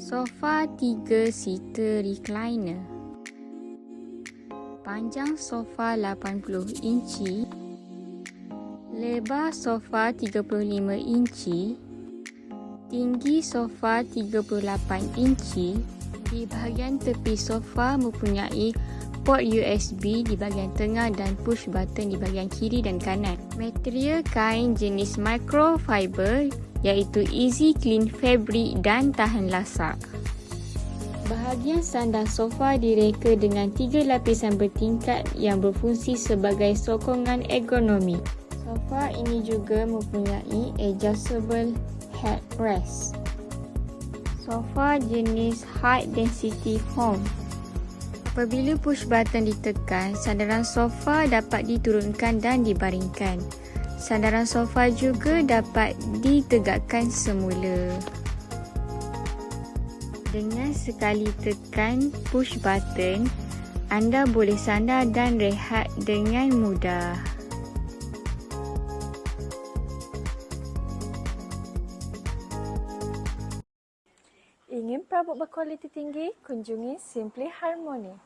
Sofa 3 seater recliner. Panjang sofa 80 inci. Lebar sofa 35 inci. Tinggi sofa 38 inci. Di bahagian tepi sofa mempunyai port USB di bahagian tengah dan push button di bahagian kiri dan kanan. Material kain jenis microfiber iaitu easy clean fabric dan tahan lasak. Bahagian sandang sofa direka dengan tiga lapisan bertingkat yang berfungsi sebagai sokongan ergonomi. Sofa ini juga mempunyai adjustable headrest sofa jenis high density foam. Apabila push button ditekan, sandaran sofa dapat diturunkan dan dibaringkan. Sandaran sofa juga dapat ditegakkan semula. Dengan sekali tekan push button, anda boleh sandar dan rehat dengan mudah. Ingin perabot berkualiti tinggi? Kunjungi Simply Harmony.